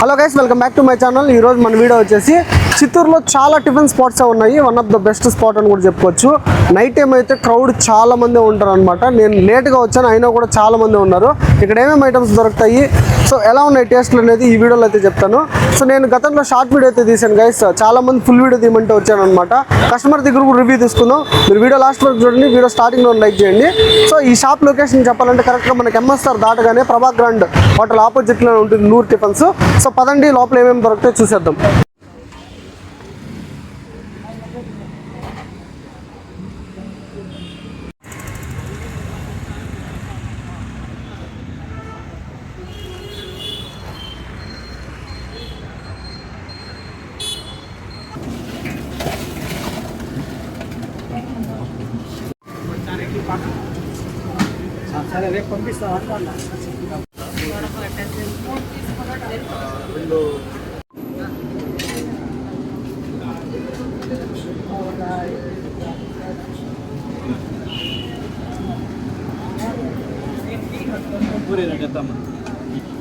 Hello guys welcome back to my channel ఈ రోజు మన వీడియో వచ్చేసి చిత్తూరులో చాలా టిఫిన్ స్పాట్స్ ఉన్నాయి. One of the best spot అని కూడా చెప్పుకోవచ్చు. నైట్ టైం అయితే క్రౌడ్ చాలా మంది ఉంటారు అనమాట నేను లేట్గా వచ్చాను అయినా కూడా చాలా మంది ఉన్నారు. ఇక్కడ ఏమేమి ఐటమ్స్ దొరుకుతాయి? సో ఎలా ఉన్నాయి టేస్ట్లు అనేది ఈ వీడియోలో అయితే చెప్తాను. సో నేను గతంలో షార్ట్ వీడియో అయితే తీసాను గైస్ చాలా మంది ఫుల్ వీడియో తీయమంటే వచ్చాను అనమాట కస్టమర్ దగ్గర కూడా రివ్యూ తీసుకుందాం. మీరు వీడియో లాస్ట్ వరకు చూడండి వీడియో స్టార్టింగ్లో లైక్ చేయండి. సో ఈ షాప్ లొకేషన్ చెప్పాలంటే కరెక్ట్గా మనకి ఎంఎస్ఆర్ దాటగానే ప్రభా గ్రాండ్ హోటల్ ఆపోజిట్లో ఉంటుంది నూర్ టిఫిన్స్ సో పదండి లోపల ఏమేమి దొరికితే చూసేద్దాం.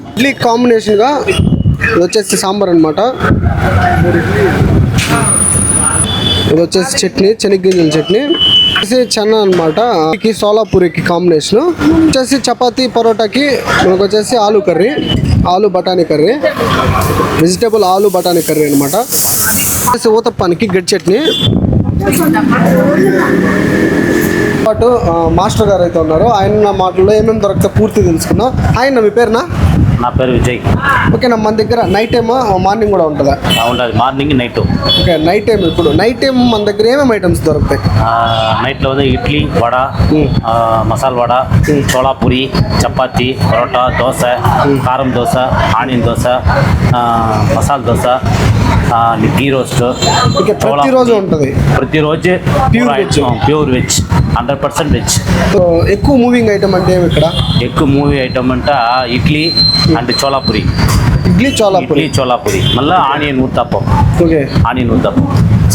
ఇడ్లీ కాంబినేషన్గా వచ్చేసి సాంబార్ అనమాట ఇది వచ్చేసి చట్నీ చెనిగ్గింజల చట్నీ. వచ్చేసి చెన్న అనమాట సోలాపూరికి కాంబినేషన్. వచ్చేసి చపాతీ పరోటాకి మనకు వచ్చేసి ఆలు కర్రీ ఆలు బఠానీ కర్రీ వెజిటేబుల్ ఆలు బఠానీ కర్రీ అనమాట ఊతప్పానికి గడ్డి చట్నీ. పాటు ఆ, మాస్టర్ గారు అయితే ఉన్నారు ఆయన మాటల్లో ఏమేమి దొరుకుతా పూర్తి తెలుసుకుందాం ఆయన మీ పేరునా నా పేరు విజయ్ ఓకేనా మన దగ్గర నైట్ టైమ్ మార్నింగ్ కూడా ఉంటుందా ఉండదు morning night okay night time ఇప్పుడు నైట్ టైం మన దగ్గర ఏమేమి ఐటమ్స్ దొరుకుతాయి నైట్లో வந்து ఇడ్లీ వడ ம். ఆ, మసాలా వడ చోళాపూరి చపాతి పరోటా దోశ కారం దోశ ఆనియన్ దోశ ఆ, మసాలా దోశ ఆ, గీ రోస్ట్ ఓకే ప్రతిరోజు ఉంటుంది ప్రతిరోజు Pure veg. Pure veg hundred percent veg so ఎక్కువ మూవింగ్ ఐటమ్ అంటే ఏమి ఇక్కడ? ఎక్కువ మూవీ ఐటమ్ అంట ఇడ్లీ అండ్ చోళాపూరి. ఇడ్లీ చోలాపూరి ఇడ్లీ చోళాపూరి. మళ్ళీ onion uttapam. Okay. Onion uttapam.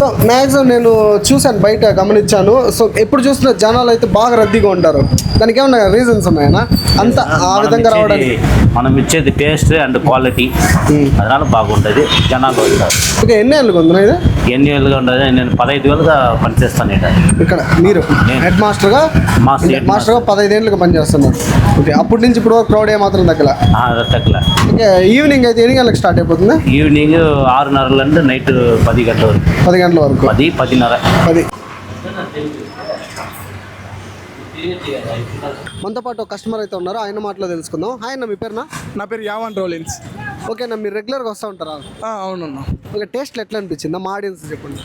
So maximum నేను చూశాను బయట గమనించాను సో ఎప్పుడు చూసిన జనాలు అయితే బాగా రద్దీగా ఉంటారు దానికి ఏమన్నా రీజన్స్ ఉన్నాయనా అంత ఆ మనం విధంగా ఇచ్చేది- రావడానికి మనం ఇచ్చేది టేస్ట్ అండ్ క్వాలిటీ அதனால బాగుంటుంది జనాలు వస్తారు ఓకే ఎన్ని ఏళ్ళుగా ఉంది ఇది ఎన్ని ఏళ్ళుగా ఉండదు నేను పదహైదు వేలుగా పనిచేస్తాను ఇక్కడ ఇక్కడ మీరు నేను. హెడ్ మాస్టర్గా మాస్టర్ హెడ్ మాస్టర్గా పదహైదు ఏళ్ళుగా పనిచేస్తున్నారు ఓకే అప్పటి నుంచి ఇప్పుడు క్రౌడ్ ఏమాత్రం తగ్గల తగ్గల ఓకే ఈవినింగ్ అయితే ఎన్ని గంటలకు స్టార్ట్ అయిపోతుంది ఈవినింగ్ ఆరున్నర నుండి నైట్ పది గంటల వరకు పది గంటల వరకు. పది పదిన్నర. పది. మనతో పాటు కస్టమర్ అయితే ఉన్నారు. ఆయన మాటలో తెలుసుకుందాం. హాయ్ అన్న మీ పేరునా? నా పేరు యావన్ రోలిన్స్. ఓకేనా మీరు రెగ్యులర్గా వస్తూ ఉంటారా? ఆ, అవునన్నా. ఓకే టేస్ట్ ఎట్లా అనిపించింది మా ఆడియన్స్ చెప్పండి.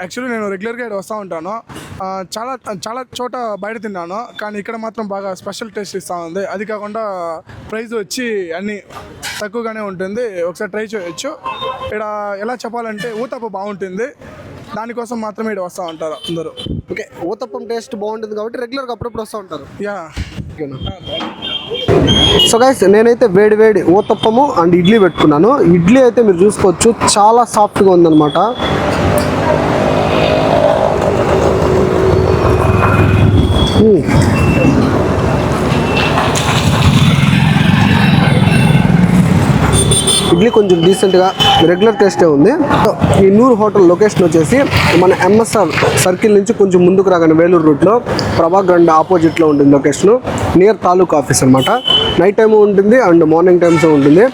యాక్చువల్లీ నేను రెగ్యులర్గా ఇక్కడ వస్తూ ఉంటాను. చాలా చాలా చోట బయట తిన్నాను. కానీ ఇక్కడ మాత్రం బాగా స్పెషల్ టేస్ట్ ఇస్తూ ఉంది. అది కాకుండా ప్రైస్ వచ్చి అన్నీ తక్కువగానే ఉంటుంది. ఒకసారి ట్రై చేయొచ్చు. ఇక్కడ ఎలా చెప్పాలంటే ఊతప్ప బాగుంటుంది. దానికోసం మాత్రమే ఇక్కడ వస్తూ ఉంటారు అందరూ. ఓకే ఊతప్పం టేస్ట్ బాగుంటుంది కాబట్టి రెగ్యులర్గా అప్పుడప్పుడు వస్తూ ఉంటారు. యా. సో గైస్ నేనైతే వేడి వేడి ఊతప్పము అండ్ ఇడ్లీ పెట్టుకున్నాను. ఇడ్లీ అయితే మీరు చూసుకోవచ్చు చాలా సాఫ్ట్గా ఉందన్నమాట. కొంచెం డీసెంట్గా రెగ్యులర్ టేస్టే ఉంది. సో ఈ నూరు హోటల్ లొకేషన్ వచ్చేసి మన ఎంఎస్ఆర్ సర్కిల్ నుంచి కొంచెం ముందుకు రాగానే వేలూరు రూట్లో ప్రభా గ్రండ్ ఆపోజిట్లో ఉంటుంది లొకేషన్ నియర్ తాలూకా ఆఫీస్ అనమాట నైట్ టైము ఉంటుంది అండ్ మార్నింగ్ టైమ్స్ ఉంటుంది.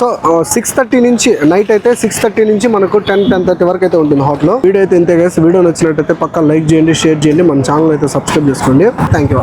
సో సిక్స్ థర్టీ నుంచి నైట్ అయితే సిక్స్ థర్టీ నుంచి మనకు టెన్ టెన్ థర్టీ వరకు అయితే ఉంటుంది హోటల్ వీడియో అయితే ఇంతే గైస్ వీడియో నచ్చినట్టయితే పక్క లైక్ చేయండి షేర్ చేయండి. మన ఛానల్ అయితే సబ్స్క్రైబ్ చేసుకోండి. Thank you